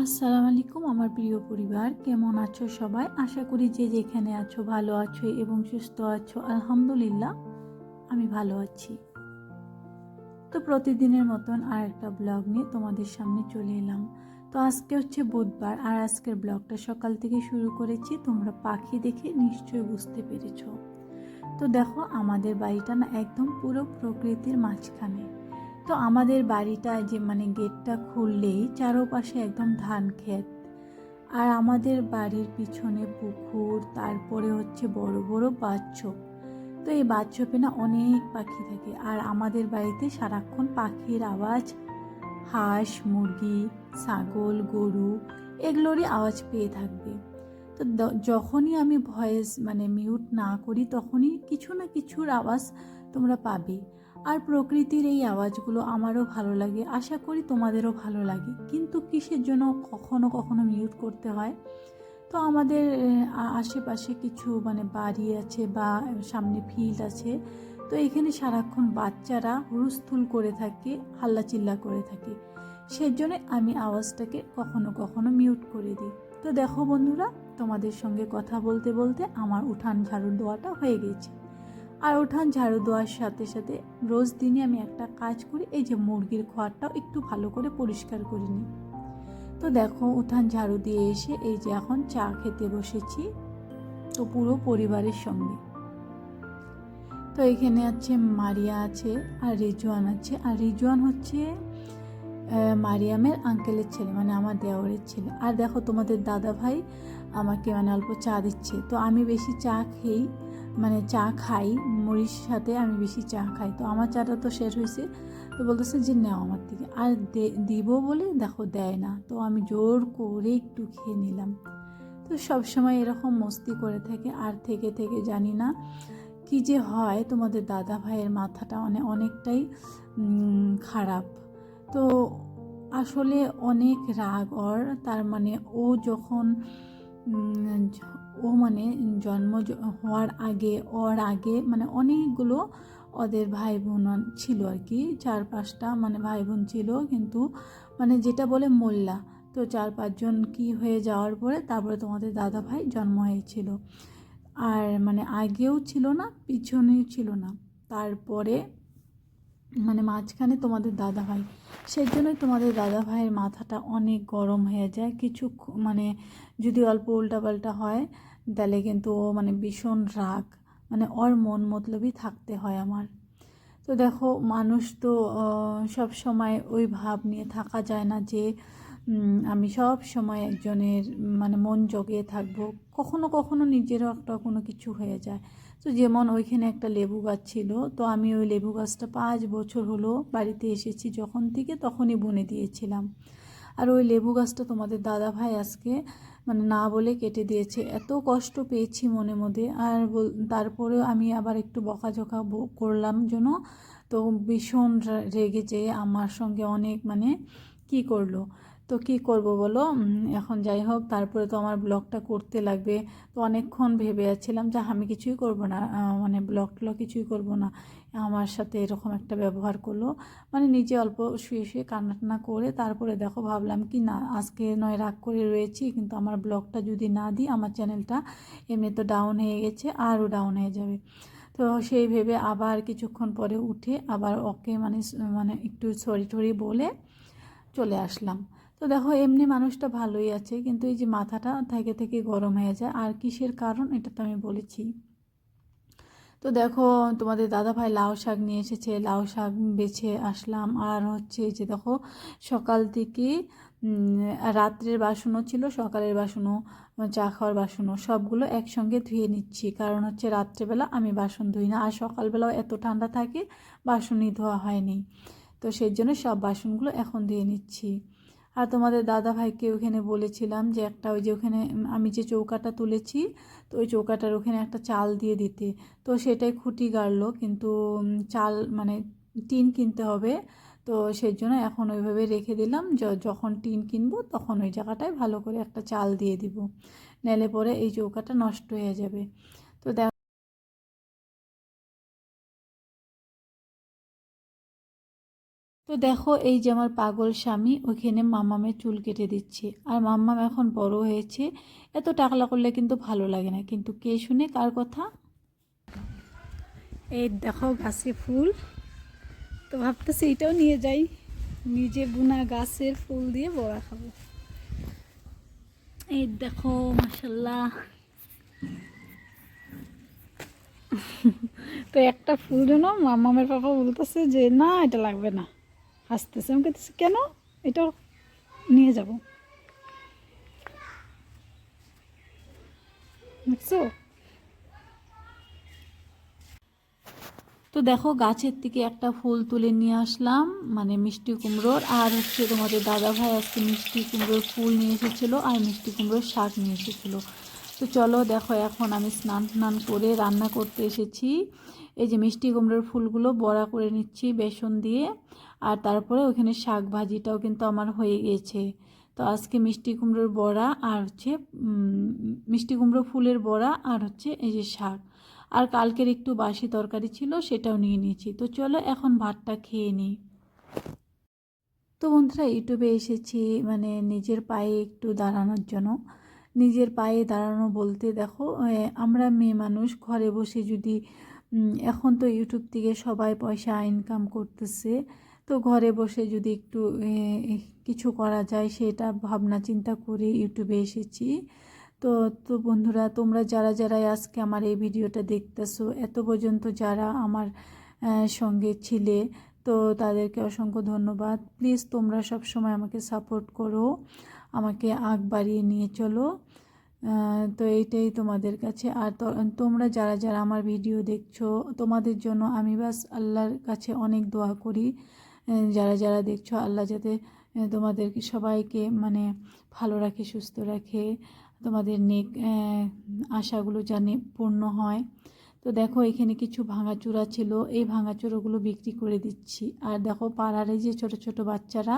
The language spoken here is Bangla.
আসসালামু আলাইকুম, আমার প্রিয় পরিবার। কেমন আছো সবাই? আশা করি যে যেখানে আছো ভালো আছো এবং সুস্থ আছো। আলহামদুলিল্লাহ, আমি ভালো আছি। তো প্রতিদিনের মতন আর একটা ব্লগ নিয়ে তোমাদের সামনে চলে এলাম। তো আজকে হচ্ছে বুধবার, আর আজকের ব্লগটা সকাল থেকে শুরু করেছি। তোমরা পাখি দেখে নিশ্চয়ই বুঝতে পেরেছ। তো দেখো, আমাদের বাড়িটা না একদম পুরো প্রকৃতির মাঝখানে। তো আমাদের বাড়িটা যে মানে গেটটা খুললেই চারোপাশে একদম ধান ক্ষেত। আর আমাদের বাড়ির পিছনে পুকুর, তারপরে হচ্ছে বড় বড় বাচ্চপ তো এই বাচ্চপে না অনেক পাখি থাকে। আর আমাদের বাড়িতে সারাক্ষণ পাখির আওয়াজ, হাঁস, মুরগি, ছাগল, গরু, এগুলোরই আওয়াজ পেয়ে থাকবে। তো যখনই আমি ভয়েস মানে মিউট না করি, তখনই কিছু না কিছুর আওয়াজ তোমরা পাবে। আর প্রকৃতির এই আওয়াজগুলো আমারও ভালো লাগে, আশা করি তোমাদেরও ভালো লাগে। কিন্তু কিসের জন্য কখনো কখনো মিউট করতে হয়? তো আমাদের আশেপাশে কিছু মানে বাড়ি আছে বা সামনে ফিল্ড আছে, তো এখানে সারাক্ষণ বাচ্চারা হুলস্থুল করে থাকে, হাল্লাচিল্লা করে থাকে। সেজন্য আমি আওয়াজটাকে কখনো কখনো মিউট করে দিই। তো দেখো বন্ধুরা, তোমাদের সঙ্গে কথা বলতে বলতে আমার উঠান ঝাড়ু দেওয়াটা হয়ে গেছে। আর উঠান ঝাড়ু দেওয়ার সাথে সাথে রোজ দিনে আমি একটা কাজ করি, এই যে মুরগির খোয়ারটাও একটু ভালো করে পরিষ্কার করে নিই। তো দেখো, উঠান ঝাড়ু দিয়ে এসে এই যে এখন চা খেতে বসেছি, তো পুরো পরিবারের সঙ্গে। তো এখানে আছে মারিয়া আছে আর রিজওয়ান আছে। আর রিজওয়ান হচ্ছে মারিয়ামের আঙ্কেলের ছেলে মানে আমার দেওরের ছেলে। আর দেখো তোমাদের দাদা ভাই আমাকে মানে অল্প চা দিচ্ছে। তো আমি বেশি চা খেই মানে চা খাই মুড়ির সাথে আমি বেশি চা খাই। তো আমার চাটা তো শেষ হয়েছে। তো বলতেছে যে নাও আমার থেকে। আর দিব বলে দেখো দেয় না। তো আমি জোর করে একটু খেয়ে নিলাম। তো সব সময় এরকম মস্তি করে থাকে। আর থেকে থেকে জানি না কি যে হয়। তোমাদের দাদা ভাইয়ের মাথাটা মানে অনেকটাই খারাপ। তো আসলে অনেক রাগ ওর তার মানে ও যখন ও মানে জন্ম হওয়ার আগে ওর আগে মানে অনেকগুলো ওদের ভাই বোন ছিল আর কি। চার পাঁচটা মানে ভাই বোন ছিল কিন্তু মানে যেটা বলে মোল্লা। তো চার পাঁচজন কি হয়ে যাওয়ার পরে তারপরে তোমাদের দাদা ভাই জন্ম হয়েছিল। আর মানে আগেও ছিল না, পিছনেও ছিল না। তারপরে মানে মাঝখানে তোমাদের দাদা ভাই সেই জন্যই তোমাদের দাদা ভাইয়ের মাথাটা অনেক গরম হয়ে যায়। কিছু মানে যদি অল্প উল্টাপাল্টা হয়, তাহলে কিন্তু ও মানে ভীষণ রাগ মানে ওর মন মতলবই থাকতে হয় আমার। তো দেখো, মানুষ তো সব সময় ওই ভাব নিয়ে থাকা যায় না যে আমি সব সময় একজনের মানে মন জগিয়ে থাকব। কখনো কখনো নিজেরও একটা কোনো কিছু হয়ে যায়। তো যেমন ওইখানে একটা লেবু গাছ ছিল, তো আমি ওই লেবু গাছটা পাঁচ বছর হলো বাড়িতে এসেছি যখন থেকে তখনই বুনে দিয়েছিলাম। আর ওই লেবু গাছটা তোমাদের দাদা ভাই আজকে মানে না বলে কেটে দিয়েছে। এত কষ্ট পেয়েছি মনে মধ্যে। আর তারপরেও আমি আবার একটু বকাঝকা করলাম জন্য তো ভীষণ রেগে যেয়ে আমার সঙ্গে অনেক মানে কি করল? তো কি করব বলো? এখন যাই হোক, তারপরে তো আমার ব্লগটা করতে লাগবে। তো অনেকক্ষণ ভেবে আছিলাম যে আমি কিছুই করব না মানে ব্লগ টলগ কিছুই করব না। আমার সাথে এরকম একটা ব্যবহার করল। মানে নিজে অল্প শুয়ে শুয়ে কান্না করে তারপরে দেখো ভাবলাম কি না, আজকে নয় রাগ করে রয়েছি, কিন্তু আমার ব্লগটা যদি না দিই, আমার চ্যানেলটা এমনি তো ডাউন হয়ে গেছে, আরও ডাউন হয়ে যাবে। তো সেই ভেবে আবার কিছুক্ষণ পরে উঠে আবার ওকে মানে মানে একটু সরি টরি বলে চলে আসলাম। তো দেখো এমনি মানুষটা ভালোই আছে, কিন্তু এই যে মাথাটা থেকে থেকে গরম হয়ে যায়, আর কিসের কারণ এটা তো আমি বলেছি। তো দেখো তোমাদের দাদা ভাই লাউ শাক নিয়ে এসেছে, লাউ শাক বেছে আসলাম, আর হচ্ছে যে দেখো সকাল থেকে রাত্রের বাসনও ছিল, সকালের বাসনও চা খাওয়ার বাসনও, সবগুলো একসঙ্গে ধুয়ে নিচ্ছি। কারণ হচ্ছে রাত্রেবেলা আমি বাসন ধুই না, আর সকালবেলাও এত ঠান্ডা থাকে, বাসনই ধোয়া হয়নি। তো সেই জন্য সব বাসনগুলো এখন ধুয়ে নিচ্ছি। আর তোমাদের দাদা ভাইকে ওখানে বলেছিলাম যে একটা ওই যে ওখানে আমি যে চৌকাটা তুলেছি, তো ওই চৌকাটার ওখানে একটা চাল দিয়ে দিতে। তো সেটাই খুঁটি গাড়লো, কিন্তু চাল মানে টিন কিনতে হবে। তো সেই জন্য এখন ওইভাবে রেখে দিলাম। যখন টিন কিনবো তখন ওই জায়গাটায় ভালো করে একটা চাল দিয়ে দিব। নাহলে পরে এই চৌকাটা নষ্ট হয়ে যাবে। তো দেখ তো দেখো এই যে আমার পাগল স্বামী, ওইখানে মাম্মামের চুল কেটে দিচ্ছে। আর মাম্মাম এখন বড় হয়েছে। এত টাকলা করলে কিন্তু ভালো লাগে না। কিন্তু কে শুনে কার কথা? এই দেখো গাছে ফুল। তো ভাবতেছি এটাও নিয়ে যাই। নিজে বুনা গাছের ফুল দিয়ে বড়া খাব। এই দেখো মাসাল্লাহ তো একটা ফুল যেন মামামের পাপা বলতেছে যে, না, এটা লাগবে না। হাসতেছে, আমি বলতেছি কেন? এটা নিয়ে যাব। বুঝছ তো দেখো গাছের থেকে একটা ফুল তুলে নিয়ে আসলাম মানে মিষ্টি কুমড়োর। আর হচ্ছে তোমাদের দাদা ভাই আজকে মিষ্টি কুমড়োর ফুল নিয়ে এসেছিল আর মিষ্টি কুমড়োর শাক নিয়ে এসেছিল। তো চলো দেখো এখন আমি স্নান স্নান করে রান্না করতে এসেছি। এই যে মিষ্টি কুমড়োর ফুলগুলো বড়া করে নিচ্ছি বেসন দিয়ে, আর তারপরে ওখানে শাক ভাজিটাও কিন্তু আমার হয়ে গিয়েছে তো আজকে মিষ্টি কুমড়োর বড়া আর হচ্ছে মিষ্টি কুমড়ো ফুলের বড়া আর হচ্ছে এই যে শাক। আর কালকের একটু বাসি তরকারি ছিল সেটাও নিয়ে নিয়েছি। তো চলো এখন ভাতটা খেয়ে নিই। তো বন্ধুরা, ইউটিউবে এসেছি মানে নিজের পায়ে একটু দাঁড়ানোর জন্য। নিজের পায়ে দাঁড়ানো বলতে দেখো আমরা মেয়ে মানুষ, ঘরে বসে যদি এখন তো ইউটিউব থেকে সবাই পয়সা ইনকাম করতেছে, তো ঘরে বসে যদি একটু কিছু করা যায় সেটা ভাবনা চিন্তা করে ইউটিউবে এসেছি। তো তো বন্ধুরা, তোমরা যারা যারা আজকে আমার এই ভিডিওটা দেখতেছো, এত পর্যন্ত যারা আমার সঙ্গে ছিলে, তো তাদেরকে অসংখ্য ধন্যবাদ। প্লিজ তোমরা সব সময় আমাকে সাপোর্ট করো, আমাকে আগ বাড়িয়ে নিয়ে চলো। তো এইটাই তোমাদের কাছে। আর তোমরা যারা যারা আমার ভিডিও দেখছ, তোমাদের জন্য আমি বাস আল্লাহর কাছে অনেক দোয়া করি। যারা যারা দেখছ, আল্লাহ যাতে তোমাদেরকে সবাইকে মানে ভালো রাখে, সুস্থ রাখে। তোমাদের নেক আশাগুলো জানে পূর্ণ হয়। তো দেখো, এখানে কিছু ভাঙাচোরা ছিল। এই ভাঙাচোরাগুলো বিক্রি করে দিচ্ছি। আর দেখো, পাড়ারে যে ছোট ছোট বাচ্চারা